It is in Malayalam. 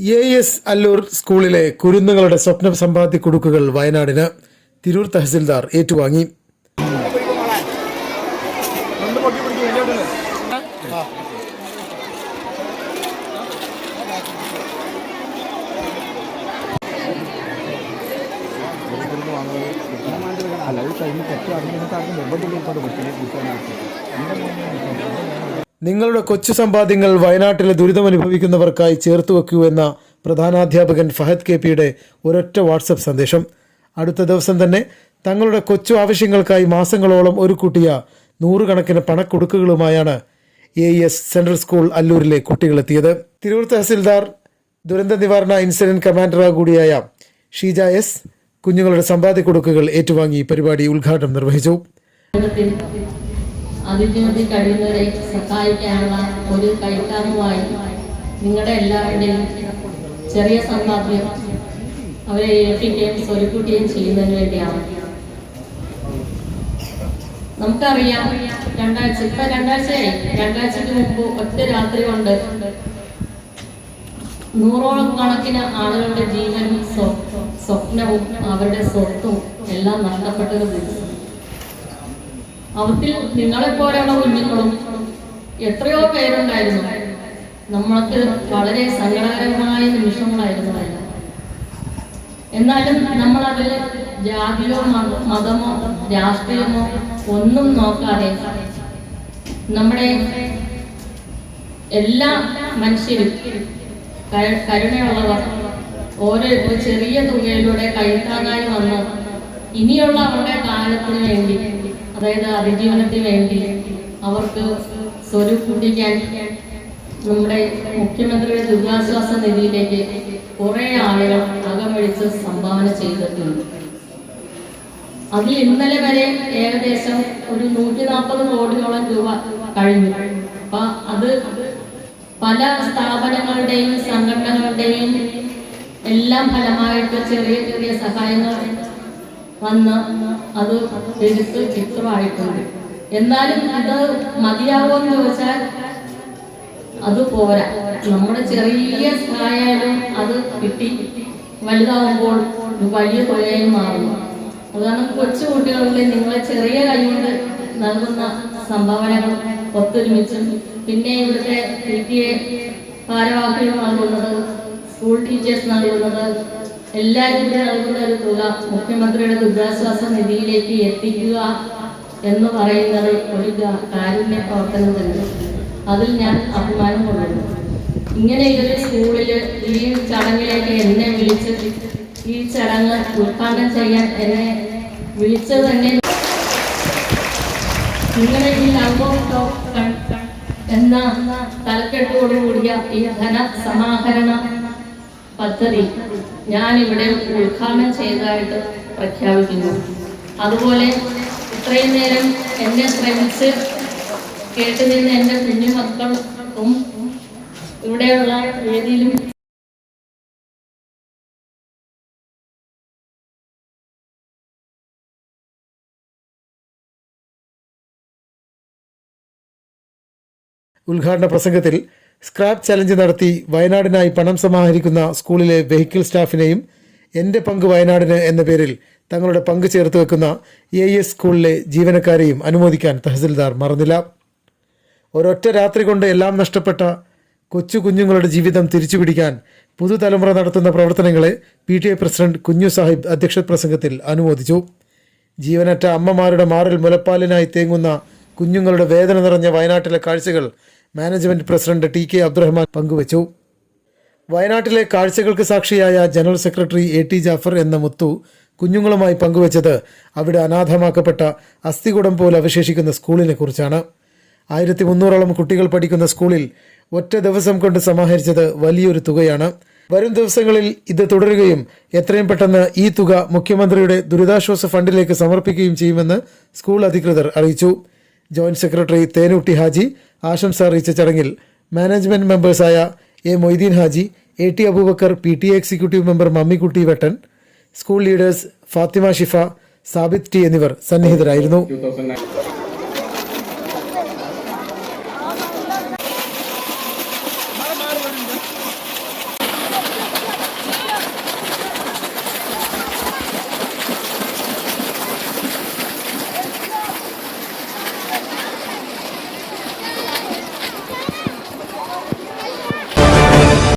എ എസ് അല്ലൂർ സ്കൂളിലെ കുരുന്നുകളുടെ സ്വപ്ന സമ്പാദ്യ കുടുക്കുകൾ വയനാടിന് തിരൂർ തഹസിൽദാർ ഏറ്റുവാങ്ങി. അല്ല കഴിഞ്ഞ് കുറച്ച് അറിഞ്ഞിട്ട് ആർക്കും നിർബന്ധമില്ലാത്ത കൂട്ടാൻ കുറിച്ചാണ് നിങ്ങളുടെ കൊച്ചു സമ്പാദ്യങ്ങൾ വയനാട്ടിലെ ദുരിതമനുഭവിക്കുന്നവർക്കായി ചേർത്ത് വെക്കൂ എന്ന പ്രധാനാധ്യാപകൻ ഫഹദ് കെ പിയുടെ ഒരൊറ്റ വാട്സപ്പ് സന്ദേശം. അടുത്ത ദിവസം തന്നെ തങ്ങളുടെ കൊച്ചു ആവശ്യങ്ങൾക്കായി മാസങ്ങളോളം ഒരു കൂട്ടിയ നൂറുകണക്കിന് പണക്കൊടുക്കുകളുമായാണ് എ എസ് സെൻട്രൽ സ്കൂൾ അല്ലൂരിലെ കുട്ടികളെത്തിയത്. തിരൂർ തഹസിൽദാർ ദുരന്ത നിവാരണ ഇൻസിഡന്റ് കമാൻഡർ കൂടിയായ ഷീജ എസ് കുഞ്ഞുങ്ങളുടെ സമ്പാദ്യ കൊടുക്കുകൾ ഏറ്റുവാങ്ങി പരിപാടി ഉദ്ഘാടനം നിർവഹിച്ചു. അതിജീവിതത്തിൽ കഴിയുന്നവരെ സഹായിക്കാനുള്ള ഒരു കൈത്താങ്ങുമായി നിങ്ങളുടെ എല്ലാവരുടെയും ചെറിയ സമ്പാദ്യം അവരെ ഏൽപ്പിക്കുകയും സ്വരുക്കൂട്ടുകയും ചെയ്യുന്നതിന് വേണ്ടിയാണ്. നമുക്കറിയാം രണ്ടാഴ്ച ഇപ്പൊ രണ്ടാഴ്ചയായി. രണ്ടാഴ്ചക്ക് മുമ്പ് ഒറ്റ രാത്രി കൊണ്ട് നൂറോളം കണക്കിന് ആളുകളുടെ ജീവനും സ്വ- സ്വപ്നവും അവരുടെ സ്വത്തും എല്ലാം നഷ്ടപ്പെട്ടത് ദിവസം അവത്തിൽ നിങ്ങളെപ്പോലെയുള്ള കുഞ്ഞുങ്ങളും എത്രയോ പേരുണ്ടായിരുന്നു. നമ്മൾക്ക് വളരെ സങ്കടകരമായ നിമിഷങ്ങളായിരുന്നു അതിന് എന്നാലും നമ്മൾ അതിൽ ജാതിയോ മതമോ രാഷ്ട്രീയമോ ഒന്നും നോക്കാതെ നമ്മുടെ എല്ലാ മനുഷ്യരും കരുണയുള്ളവർ ഓരോ ഒരു ചെറിയ തുകയിലൂടെ കൈത്താങ്ങായി വന്ന്. ഇനിയുള്ള അവരുടെ കാലത്തിന് വേണ്ടി അതായത് അതിജീവനത്തിന് വേണ്ടി അവർക്ക് സ്വരൂപിക്കാൻ നമ്മുടെ മുഖ്യമന്ത്രിയുടെ ദുരിതാശ്വാസ നിധിയിലേക്ക് കുറെ ആളുകൾ അകമഴിച്ച് സംഭാവന ചെയ്തിട്ടുണ്ട്. അതിൽ ഇന്നലെ വരെ ഏകദേശം ഒരു നൂറ്റി നാൽപ്പത് കോടിയോളം രൂപ കഴിഞ്ഞു. അപ്പൊ അത് പല സ്ഥാപനങ്ങളുടെയും സംഘടനകളുടെയും എല്ലാം ഫലമായിട്ട് ചെറിയ ചെറിയ സഹായങ്ങൾ വന്ന് അത് എടുത്ത് ചിത്രമായിട്ടുണ്ട്. എന്നാലും അത് എന്ന് ചോദിച്ചാൽ അത് പോരാ. നമ്മുടെ ചെറിയ സഹായാലും അത് കിട്ടി. വലുതാവുമ്പോൾ വലിയ തൊഴിലായി മാറുന്നു. അതുകാരണം കൊച്ചു കുട്ടികളിൽ നിങ്ങളെ ചെറിയ കൈകൊണ്ട് നൽകുന്ന സംഭാവനകൾ ഒത്തൊരുമിച്ചും പിന്നെ ഇവിടുത്തെ പി എ ഭാരവാഹികൾ നൽകുന്നത് സ്കൂൾ ടീച്ചേഴ്സ് നൽകുന്നത് എല്ലാവരും കൂടെ നൽകുന്ന ഒരു തുക മുഖ്യമന്ത്രിയുടെ ദുരിതാശ്വാസ നിധിയിലേക്ക് എത്തിക്കുക എന്ന് പറയുന്നത് ഒരു കാരുണ്യ പ്രവർത്തനം തന്നെ. അതിൽ ഞാൻ അഭിമാനം കൊള്ളുന്നു ഇങ്ങനെ ഇതൊരു സ്കൂളിൽ ഈ ചടങ്ങിലേക്ക് എന്നെ വിളിച്ച് ഈ ചടങ്ങ് ഉദ്ഘാടനം ചെയ്യാൻ എന്നെ വിളിച്ചത് തന്നെ നിങ്ങളെ ഈ ലംബോ എന്ന തലക്കെട്ടോടുകൂടിയ ഈ ധന സമാഹരണ പദ്ധതി ഞാൻ ഇവിടെ ഉദ്ഘാടനം ചെയ്തതായിട്ട് പ്രഖ്യാപിക്കുന്നു. അതുപോലെ ഇത്രയും നേരം എന്നെ ശ്രമിച്ച് കേട്ടു നിന്ന് എന്റെ കുഞ്ഞു മക്കൾക്കും ഇവിടെയുള്ള ഏതിലും ഉദ്ഘാടന പ്രസംഗത്തിൽ സ്ക്രാപ്പ് ചലഞ്ച് നടത്തി വയനാടിനായി പണം സമാഹരിക്കുന്ന സ്കൂളിലെ വെഹിക്കിൾ സ്റ്റാഫിനെയും എന്റെ പങ്ക് വയനാടിന് എന്ന പേരിൽ തങ്ങളുടെ പങ്ക് ചേർത്ത് വെക്കുന്ന എ എസ് സ്കൂളിലെ ജീവനക്കാരെയും അനുമോദിക്കാൻ തഹസിൽദാർ മറന്നില്ല. ഒരൊറ്റ രാത്രി കൊണ്ട് എല്ലാം നഷ്ടപ്പെട്ട കൊച്ചു കുഞ്ഞുങ്ങളുടെ ജീവിതം തിരിച്ചുപിടിക്കാൻ പുതുതലമുറ നടത്തുന്ന പ്രവർത്തനങ്ങളെ പി ടി എ പ്രസിഡന്റ് കുഞ്ഞു സാഹിബ് അധ്യക്ഷ പ്രസംഗത്തിൽ അനുമോദിച്ചു. ജീവനറ്റ അമ്മമാരുടെ മാറിൽ മുലപ്പാലിനായി തേങ്ങുന്ന കുഞ്ഞുങ്ങളുടെ വേദന നിറഞ്ഞ വയനാട്ടിലെ കാഴ്ചകൾ management president T K Abdurahman പങ്കുവച്ചു. വയനാട്ടിലെ കാഴ്ചകൾക്ക് സാക്ഷിയായ general secretary A T Jafar എന്ന മുത്തു കുഞ്ഞുങ്ങളുമായി പങ്കുവച്ചത് അവിടെ അനാഥമാക്കപ്പെട്ട അസ്ഥികുടം പോലെ അവശേഷിക്കുന്ന സ്കൂളിനെ കുറിച്ചാണ്. ആയിരത്തി മുന്നൂറോളം കുട്ടികൾ പഠിക്കുന്ന സ്കൂളിൽ ഒറ്റ ദിവസം കൊണ്ട് സമാഹരിച്ചത് വലിയൊരു തുകയാണ്. വരും ദിവസങ്ങളിൽ ഇത് തുടരുകയും എത്രയും പെട്ടെന്ന് ഈ തുക മുഖ്യമന്ത്രിയുടെ ദുരിതാശ്വാസ ഫണ്ടിലേക്ക് സമർപ്പിക്കുകയും ചെയ്യുമെന്ന് സ്കൂൾ അധികൃതർ അറിയിച്ചു. ജോയിന്റ് സെക്രട്ടറി തേനൂട്ടി ഹാജി ആശംസ അറിയിച്ച ചടങ്ങിൽ management മെമ്പേഴ്സായ A Moideen Haji A T Aboobacker P T executive member Mammikutty Vettan school leaders Fathima Shifa Sabith T എന്നിവർ സന്നിഹിതരായിരുന്നു.